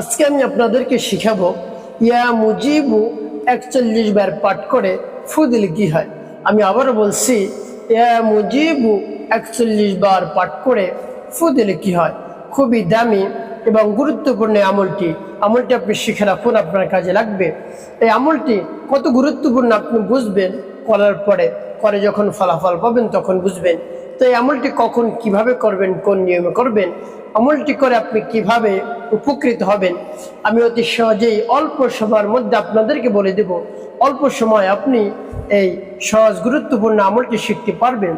আজকে আমি আপনাদেরকে শিখাবো, ইয়া মুজিবু একচল্লিশ বার পাঠ করে ফু দিলে কি হয়। আমি আবারও বলছি, ইয়া মুজিবু একচল্লিশ বার পাঠ করে ফু দিলে কি হয়। খুবই দামি এবং গুরুত্বপূর্ণ আমলটি। আমলটি আপনি শিখে রাখুন, আপনার কাজে লাগবে। এই আমলটি কত গুরুত্বপূর্ণ আপনি বুঝবেন, করার পরে করে যখন ফলাফল পাবেন তখন বুঝবেন। তো এই আমলটি কখন কীভাবে করবেন, কোন নিয়মে করবেন, আমলটি করে আপনি কীভাবে উপকৃত হবেন, আমি অতি সহজেই অল্প সময়ের মধ্যে আপনাদেরকে বলে দেব। অল্প সময় আপনি এই সহজ, গুরুত্বপূর্ণ আমলটি শিখতে পারবেন।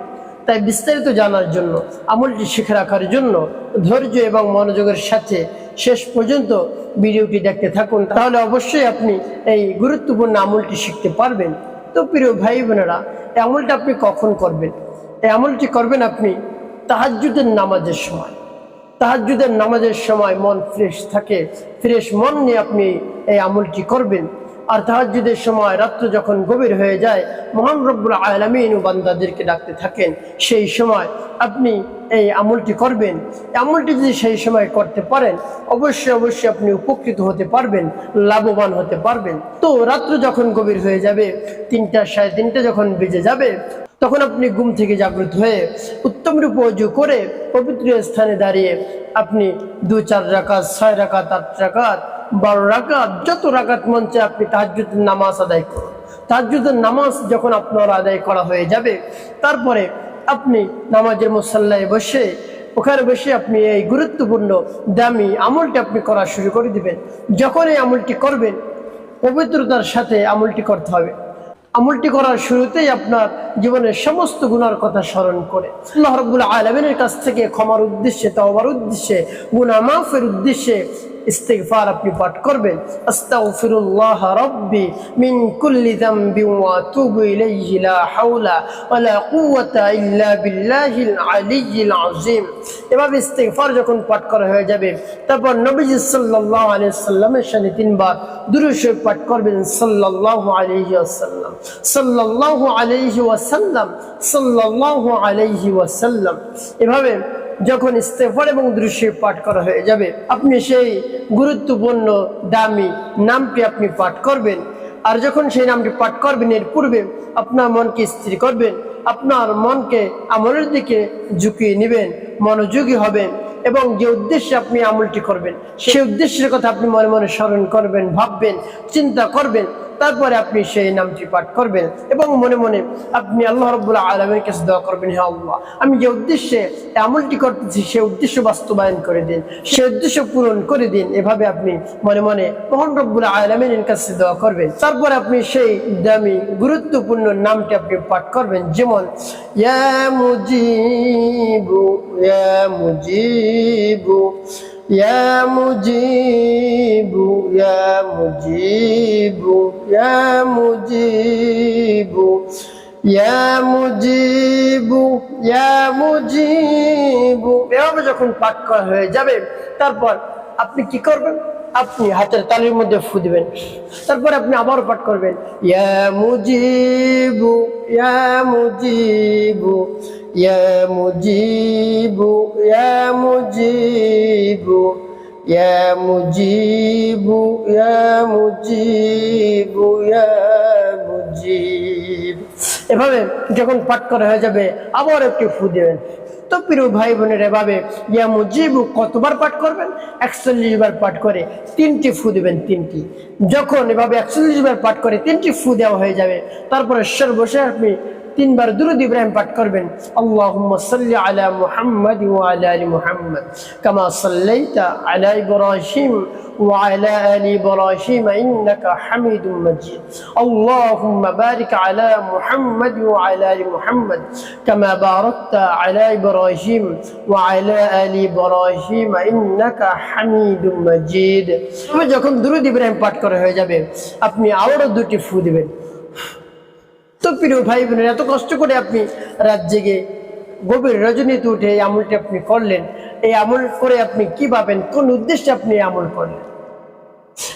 তাই বিস্তারিত জানার জন্য, আমলটি শিখে রাখার জন্য ধৈর্য এবং মনোযোগের সাথে শেষ পর্যন্ত ভিডিওটি দেখতে থাকুন। তাহলে অবশ্যই আপনি এই গুরুত্বপূর্ণ আমলটি শিখতে পারবেন। তো প্রিয় ভাই বোনেরা এই আমলটা আপনি কখন করবেন? এই আমলটি করবেন আপনি, তাহাজ্জুদের নামাজের সময়। তাহাজ্জুদের নামাজের সময় মন ফ্রেশ থাকে, ফ্রেশ মন নিয়ে আপনি এই আমলটি করবেন। আর তাহাজ্জুদের সময় রাত্র যখন গভীর হয়ে যায়, মহান রব্বুল আলমিন বান্দাদেরকে ডাকতে থাকেন, সেই সময় আপনি এই আমলটি করবেন। আমলটি যদি সেই সময় করতে পারেন, অবশ্যই অবশ্যই আপনি উপকৃত হতে পারবেন, লাভবান হতে পারবেন। তো রাত্র যখন গভীর হয়ে যাবে, তিনটা সাড়ে তিনটা যখন বেজে যাবে তখন আপনি ঘুম থেকে জাগ্রত হয়ে উত্তম রূপে অজু করে পবিত্র স্থানে দাঁড়িয়ে আপনি দু চার রাকাত, ছয় রাকাত, আট রাকাত, বারো রাকাত, যত রাকাত মঞ্চে আপনি তাহাজ্জুদের নামাজ আদায় করুন। তাহাজ্জুদের নামাজ যখন আপনার আদায় করা হয়ে যাবে, তারপরে আপনি নামাজের মুসাল্লায় বসে, ওখানে বসে আপনি এই গুরুত্বপূর্ণ দামি আমলটি আপনি করা শুরু করে দিবেন। যখন এই আমলটি করবেন, পবিত্রতার সাথে আমলটি করতে হবে। আমলটি করার শুরুতেই আপনার জীবনের সমস্ত গুনার কথা স্মরণ করে। আল্লাহ রব্বুল আলমিনের কাছ থেকে ক্ষমার উদ্দেশ্যে, তওবার উদ্দেশ্যে গুনা মাফের উদ্দেশ্যে ইস্তেগফার আপনি পাঠ করবেন। আস্তাগফিরুল্লাহ রাব্বি মিন কুল্লি যামবি ওয়া আতুবু ইলাইহি লা হাওলা ওয়া লা কুওয়াতা ইল্লা বিল্লাহিল আলিয়্যিল আযীম। এভাবে ইস্তেগফার যখন পাঠ করা হয়ে যাবে, তারপর নবীজি সাল্লাল্লাহু আলাইহি সাল্লামের সাথে তিনবার দুরূদ পাঠ করবেন সাল্লাল্লাহু আলাইহি ওয়াসাল্লাম। সাল্লাল্লাহু আলাইহি ওয়াসাল্লাম, সাল্লাল্লাহু আলাইহি ওয়াসাল্লাম। এভাবে যখন ইস্তেফার এবং দৃশ্য পাঠ করা হয়ে যাবে, আপনি সেই গুরুত্বপূর্ণ দামি নামটি আপনি পাঠ করবেন। আর যখন সেই নামটি পাঠ করবেন, এর পূর্বে আপনার মনকে স্থির করবেন। আপনার মনকে আমলের দিকে ঝুঁকিয়ে নেবেন, মনোযোগী হবেন এবং যে উদ্দেশ্যে আপনি আমলটি করবেন, সেই উদ্দেশ্যের কথা আপনি মনে মনে স্মরণ করবেন, ভাববেন, চিন্তা করবেন। তারপরে আপনি সেই নামটি পাঠ করবেন এবং মনে মনে আপনি আল্লাহ রব্বুল আলমের কাছে দোয়া করবেন, হে আল্লাহ, আমি যে উদ্দেশ্যে আমলটি করতেছি সেই উদ্দেশ্য বাস্তবায়ন করে দিন সেই উদ্দেশ্য পূরণ করে দিন, এভাবে আপনি মনে মনে মোহন রব্বুল আলমের কাছে দোয়া করবেন। তারপর আপনি সেই দামি, গুরুত্বপূর্ণ নামটি আপনি পাঠ করবেন, যেমন, ইয়া মুজিবু ইয়া মুজিবু يا مجيب يا مجيب يا مجيب يا مجيب يا مجيب এভাবে যখন পাঠ করা হয়ে যাবে তারপর আপনি কি করবেন আপনি হাতের তালির মধ্যে ফু দিবেন তারপর আপনি আবার পাঠ করবেন ইয়া মুজিবু ইয়া মুজিবু ইয়া মুজিবু ইয়া মুজিবু ইয়া মুজিবু ইয়া মুজিবু ইয়া মুজিব এভাবে যখন পাঠ করা হয়ে যাবে, আবার একটু ফু দেবেন। তো প্রিয় ভাই বোনের, এভাবে ইয়া মুজিবু কতবার পাঠ করবেন? একচল্লিশ বার পাঠ করে তিনটি ফু দেবেন, তিনটি। যখন এভাবে একচল্লিশ বার পাঠ করে তিনটি ফু দেওয়া হয়ে যাবে, তারপরে সর্বশেষ আপনি তিনবার দুরুদ ইব্রাহিম পাঠ করবেন। আল্লাহুম্মা সাল্লি আলা মুহাম্মাদ ওয়া আলা আলি মুহাম্মাদ। কামা সাল্লাইতা আলা ইব্রাহিম ওয়া আলা আলি ইব্রাহিম ইন্নাকা হামিদুম মাজিদ। আল্লাহুম্মা বারিক আলা মুহাম্মাদ ওয়া আলা আলি মুহাম্মাদ। কামা বারাকতা আলা ইব্রাহিম ওয়া আলা আলি ইব্রাহিম ইন্নাকা হামিদুম মাজিদ। যখন দুরুদ ইব্রাহিম পাঠ করা হয়ে যাবে, আপনি আবারও দুটি ফু দিবেন। তো প্রিয় ভাই বোনের এত কষ্ট করে আপনি রাত জেগে গভীর রজনীতে উঠে এই আমলটি আপনি করলেন। এই আমল করে আপনি কি পাবেন কোন উদ্দেশ্যে আপনি আমল করলেন?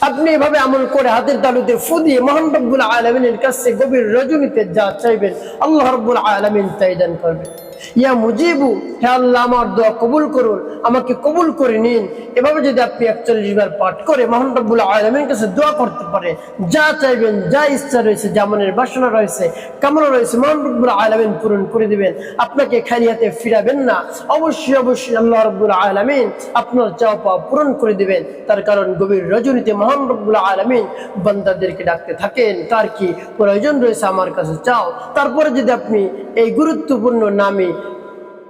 আপনি এভাবে আমল করে হাতের তালুতে ফু দিয়ে রব্বুল আলমিনের কাছে গভীর রজনীতে যা চাইবেন, আল্লাহ রব্বুল আলমিন তাই দান করবেন। ইয়া মুজিবু, হে আল্লাহ আমার দোয়া কবুল করুন, আমাকে কবুল করে নিন। এভাবে যদি আপনি একচল্লিশ বার পাঠ করে মহান রব্বুল আলমের কাছে দোয়া করতে পারেন, যা চাইবেন, যা ইচ্ছা রয়েছে যা মনের বাসনা রয়েছে, কামনা রয়েছে, মহান রব্বুল আলমিন পূরণ করে দিবেন। আপনাকে খালি হাতে ফিরাবেন না। অবশ্যই অবশ্যই আল্লাহ রব্বুল আলমিন আপনার চাওয়া পাওয়া পূরণ করে দিবেন। তার কারণ গভীর রজনীতে মহান রব্বুল আলমিন বান্দাদেরকে ডাকতে থাকেন। তার কি প্রয়োজন রয়েছে আমার কাছে চাও? তারপরে যদি আপনি এই গুরুত্বপূর্ণ নামে।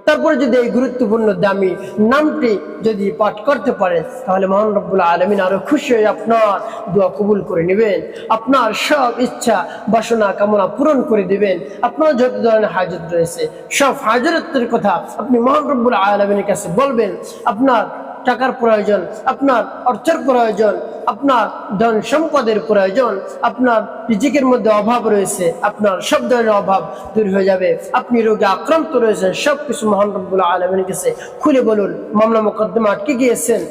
তারপরে যদি এই গুরুত্বপূর্ণ দামি নামটি যদি পাঠ করতে পারেন তাহলে মহান রব্বুল আলমিন আরও খুশি হয়ে আপনার দোয়া কবুল করে নেবেন। আপনার সব ইচ্ছা, বাসনা, কামনা পূরণ করে দিবেন। আপনার যত ধরনের হাজত রয়েছে, সব হাজরতের কথা আপনি মহান রব্বুল আলমিনের কাছে বলবেন। আপনার টাকার প্রয়োজন, আপনার অর্থের প্রয়োজন, আপনার ধন সম্পদের প্রয়োজন, আপনার রিজিকের মধ্যে অভাব রয়েছে, আপনার সব ধরনের অভাব দূর হয়ে যাবে। আপনি রোগে আক্রান্ত রয়েছেন সব কিছু মহান রব্বুল আলমের কাছে খুলে বলুন। মামলা মোকদ্দমা আটকে গিয়েছেন,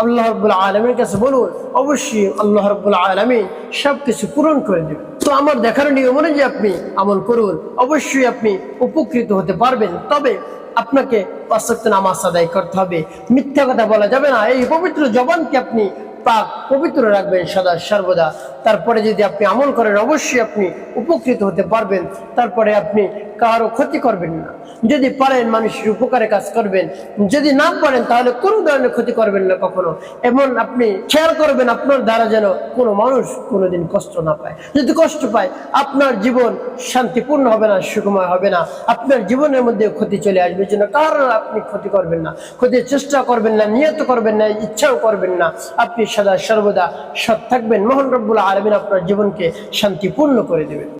আল্লাহ রব্বুল আলমের কাছে বলুন, অবশ্যই আল্লাহ রব্বুল আলমিন সব কিছু পূরণ করে দেবেন। তো আমার দেখার নিয়ম অনুযায়ী আপনি আমল করুন। অবশ্যই আপনি উপকৃত হতে পারবেন। তবে আপনাকে অসত্য নামাজ আদায় করতে হবে। মিথ্যা কথা বলা যাবে না। এই পবিত্র জবানকে আপনি পাক পবিত্র রাখবেন সদা সর্বদা। তারপরে যদি আপনি আমল করেন, অবশ্যই আপনি উপকৃত হতে পারবেন। তারপরে আপনি কারও ক্ষতি করবেন না। যদি পারেন, মানুষের উপকারে কাজ করবেন। যদি না পারেন, তাহলে কোনো ধরনের ক্ষতি করবেন না কখনো। এমন আপনি খেয়াল করবেন, আপনার দ্বারা যেন কোনো মানুষ কোনোদিন কষ্ট না পায়। যদি কষ্ট পায়, আপনার জীবন শান্তিপূর্ণ হবে না, সুখময় হবে না। আপনার জীবনের মধ্যে ক্ষতি চলে আসবে জন্য কারণ আপনি ক্ষতি করবেন না। ক্ষতির চেষ্টা করবেন না, নিয়ত করবেন না, ইচ্ছাও করবেন না। আপনি সদা সর্বদা সৎ থাকবেন। মোহন রব্বুল আলমিন আপনার জীবনকে শান্তিপূর্ণ করে দেবেন